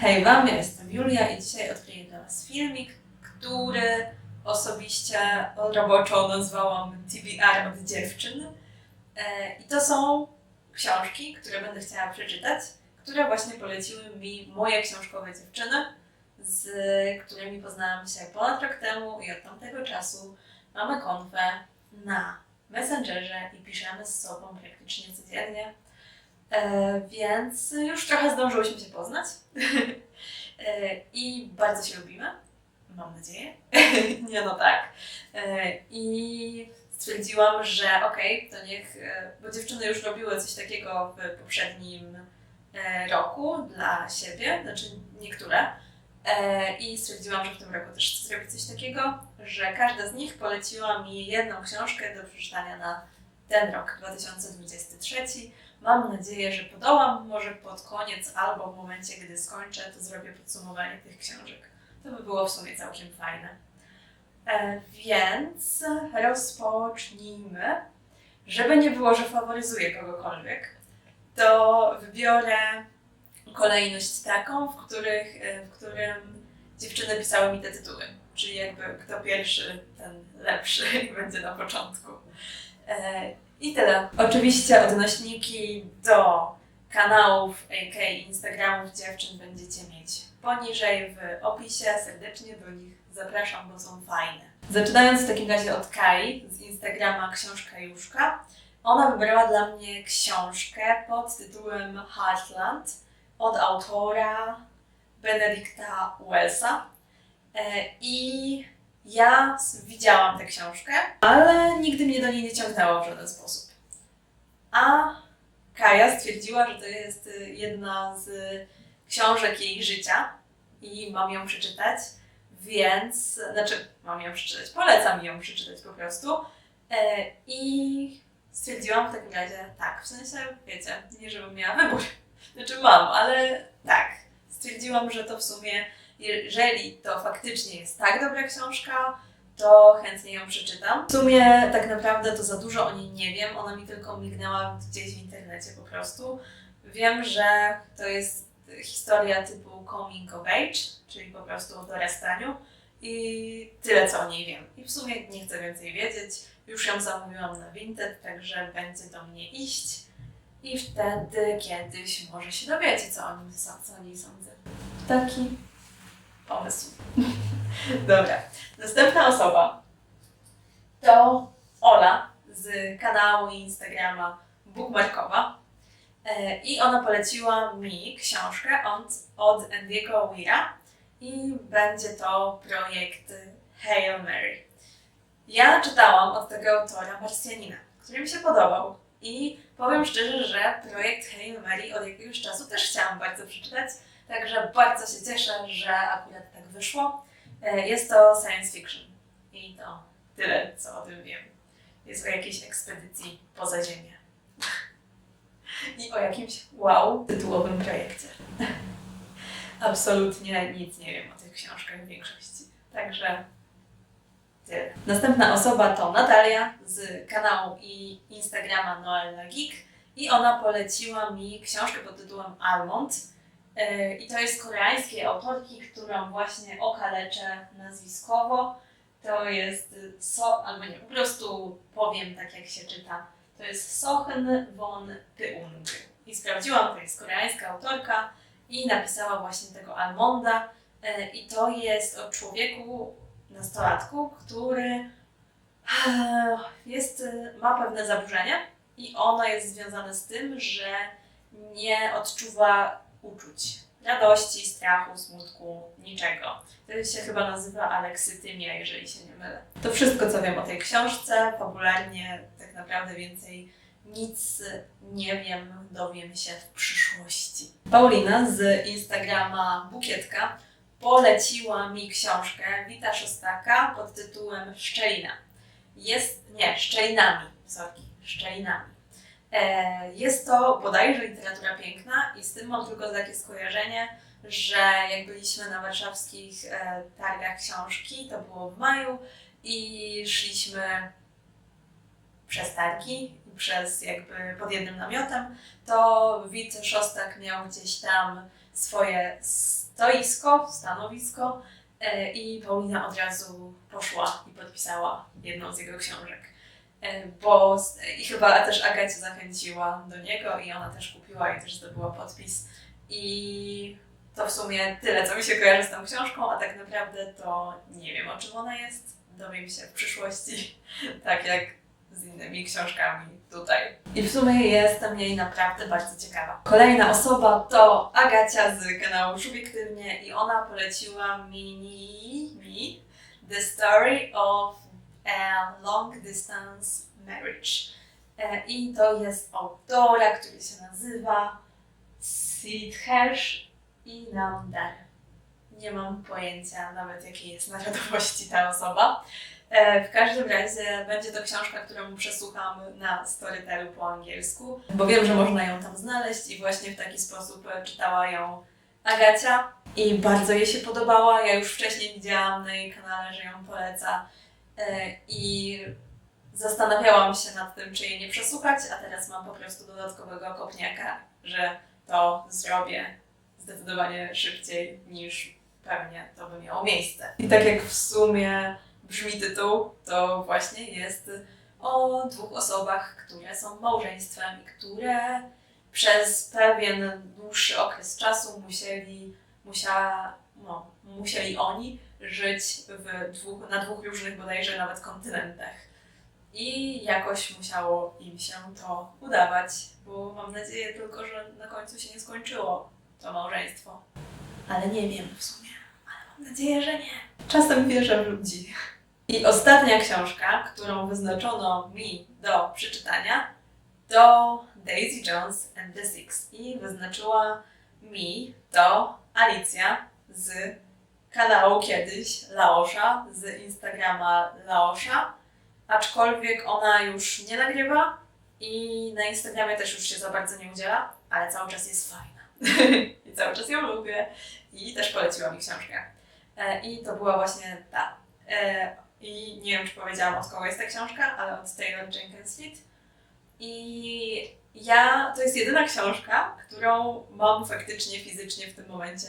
Hej Wam, ja jestem Julia i dzisiaj odkryję dla Was filmik, który osobiście roboczo nazwałam TBR od dziewczyn. E, I to są książki, które będę chciała przeczytać, które właśnie poleciły mi moje książkowe dziewczyny, z którymi poznałam się ponad rok temu i od tamtego czasu mamy konwę na Messengerze i piszemy z sobą praktycznie codziennie. E, więc już trochę zdążyłyśmy się poznać. e, I bardzo się lubimy. Mam nadzieję. Nie no tak. E, I stwierdziłam, że okej, to niech, bo dziewczyny już robiły coś takiego w poprzednim roku dla siebie, znaczy niektóre. I stwierdziłam, że w tym roku też chcę zrobić coś takiego, że każda z nich poleciła mi jedną książkę do przeczytania na ten rok 2023. Mam nadzieję, że podołam. Może pod koniec albo w momencie, gdy skończę, to zrobię podsumowanie tych książek. To by było w sumie całkiem fajne. E, więc rozpocznijmy. Żeby nie było, że faworyzuję kogokolwiek, to wybiorę kolejność taką, w, których, e, w którym dziewczyny pisały mi te tytuły. Czyli jakby kto pierwszy, ten lepszy będzie na początku. E, I tyle. Oczywiście odnośniki do kanałów, a.k.a. Instagramów dziewczyn będziecie mieć poniżej w opisie. Serdecznie do nich zapraszam, bo są fajne. Zaczynając w takim razie od Kai z Instagrama Książka Juszka. Ona wybrała dla mnie książkę pod tytułem Heartland od autora Benedicta Wellsa. E, I ja widziałam tę książkę, ale nigdy mnie do niej nie ciągnęło w żaden sposób. A Kaja stwierdziła, że to jest y, jedna z książek jej życia i mam ją przeczytać, więc, znaczy mam ją przeczytać, polecam ją przeczytać po prostu. E, I stwierdziłam w takim razie tak, w sensie, wiecie, nie żebym miała wybór, znaczy mam, ale tak, stwierdziłam, że to w sumie, jeżeli to faktycznie jest tak dobra książka, to chętnie ją przeczytam. W sumie tak naprawdę to za dużo o niej nie wiem, ona mi tylko mignęła gdzieś w internecie po prostu. Wiem, że to jest historia typu coming of age, czyli po prostu o dorastaniu i tyle co o niej wiem. I w sumie nie chcę więcej wiedzieć. Już ją zamówiłam na Vinted, także będzie do mnie iść i wtedy kiedyś może się dowiecie, co o, nim, co o niej sądzę. Taki pomysł. Dobra. Następna osoba to Ola z kanału Instagrama Bookmarkowa. E, I ona poleciła mi książkę od, od Andiego Weira i będzie to projekt Hail Mary. Ja czytałam od tego autora Marsjanina, który mi się podobał i powiem szczerze, że projekt Hail Mary od jakiegoś czasu też chciałam bardzo przeczytać, także bardzo się cieszę, że akurat tak wyszło. E, Jest to science fiction i to tyle, co o tym wiem. Jest o jakiejś ekspedycji poza Ziemię. I o jakimś wow tytułowym projekcie. Absolutnie nic nie wiem o tych książkach w większości. Także tyle. Następna osoba to Natalia z kanału i Instagrama Noella Geek i ona poleciła mi książkę pod tytułem Almond. Yy, I to jest koreańskiej autorki, którą właśnie okaleczę nazwiskowo. To jest y, So, albo nie, po prostu powiem tak jak się czyta. To jest Sohn von Pyung. I sprawdziłam, to jest koreańska autorka i napisała właśnie tego Almonda. Yy, I to jest o człowieku, nastolatku, który e, jest, y, ma pewne zaburzenia i ono jest związane z tym, że nie odczuwa uczuć. Radości, strachu, smutku, niczego. To się chyba nazywa aleksytymia, jeżeli się nie mylę. To wszystko, co wiem o tej książce. Popularnie tak naprawdę więcej nic nie wiem, dowiem się w przyszłości. Paulina z Instagrama Bukietka poleciła mi książkę Wita Szostaka pod tytułem Szczelina. Jest, nie, Szczelinami, sorki, Szczelinami. E, Jest to bodajże literatura piękna i z tym mam tylko takie skojarzenie, że jak byliśmy na warszawskich e, targach książki, to było w maju i szliśmy przez targi, przez jakby pod jednym namiotem, to Wit Szostak miał gdzieś tam swoje stoisko, stanowisko e, i Paulina od razu poszła i podpisała jedną z jego książek. E, Bo i chyba też Agacie zachęciła do niego i ona też kupiła i też zdobyła podpis. I to w sumie tyle, co mi się kojarzy z tą książką, a tak naprawdę to nie wiem o czym ona jest. Dowiem się w przyszłości, tak jak z innymi książkami tutaj. I w sumie jestem jej naprawdę bardzo ciekawa. Kolejna osoba to Agacia z kanału Subiektywnie i ona poleciła mi, mi The Story of Long Distance Marriage. E, I to jest autora, który się nazywa Sidhersh Inamdar. Nie mam pojęcia nawet jakiej jest narodowości ta osoba. E, W każdym razie będzie to książka, którą przesłucham na Storytelu po angielsku, bo wiem, że można ją tam znaleźć i właśnie w taki sposób czytała ją Agacia i bardzo jej się podobała. Ja już wcześniej widziałam na jej kanale, że ją poleca i zastanawiałam się nad tym, czy jej nie przesłuchać, a teraz mam po prostu dodatkowego kopniaka, że to zrobię zdecydowanie szybciej niż pewnie to by miało miejsce. I tak jak w sumie brzmi tytuł, to właśnie jest o dwóch osobach, które są małżeństwem i które przez pewien dłuższy okres czasu musieli, musia, no, musieli oni żyć w dwóch, na dwóch różnych bodajże nawet kontynentach. I jakoś musiało im się to udawać, bo mam nadzieję tylko, że na końcu się nie skończyło to małżeństwo. Ale nie wiem w sumie, ale mam nadzieję, że nie. Czasem wierzę w ludzi. I ostatnia książka, którą wyznaczono mi do przeczytania, to Daisy Jones and the Six. I wyznaczyła mi to Alicja z kanału kiedyś Laosza, z Instagrama Laosza. Aczkolwiek ona już nie nagrywa i na Instagramie też już się za bardzo nie udziela, ale cały czas jest fajna. I cały czas ją lubię. I też poleciła mi książkę. E, I to była właśnie ta. E, I nie wiem, czy powiedziałam od kogo jest ta książka, ale od Taylor Jenkins Reid. I ja, to jest jedyna książka, którą mam faktycznie fizycznie w tym momencie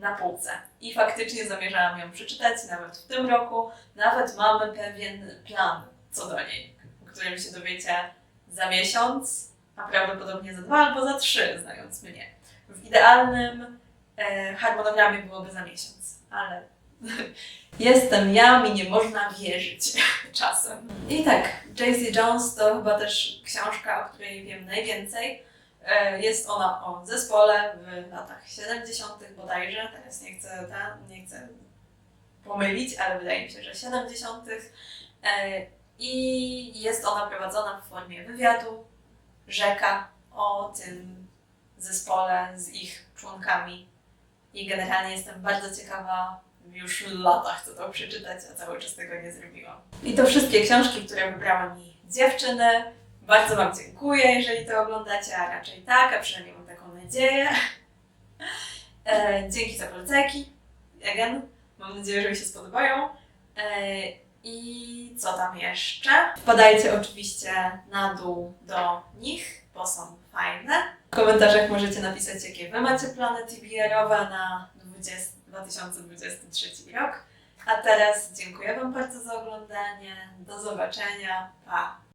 na półce. I faktycznie zamierzałam ją przeczytać nawet w tym roku. Nawet mamy pewien plan co do niej, o którym się dowiecie za miesiąc, a prawdopodobnie za dwa albo za trzy, znając mnie. W idealnym e, harmonogramie byłoby za miesiąc, ale jestem ja, mi nie można wierzyć czasem. I tak, J.C. Jones to chyba też książka, o której wiem najwięcej. E, Jest ona o zespole w latach 70. bodajże, teraz nie chcę, ta, nie chcę pomylić, ale wydaje mi się, że 70. E, I jest ona prowadzona w formie wywiadu, rzeka o tym zespole z ich członkami. I generalnie jestem bardzo ciekawa, już w latach chcę to przeczytać, a cały czas tego nie zrobiłam. I to wszystkie książki, które wybrały mi dziewczyny. Bardzo Wam dziękuję, jeżeli to oglądacie, a raczej tak, a przynajmniej mam taką nadzieję. E, dzięki za polecajki. Again, mam nadzieję, że mi się spodobają. E, I co tam jeszcze? Wpadajcie oczywiście na dół do nich, bo są fajne. W komentarzach możecie napisać, jakie Wy macie plany TBR-owe na 20, 2023 rok. A teraz dziękuję Wam bardzo za oglądanie. Do zobaczenia. Pa!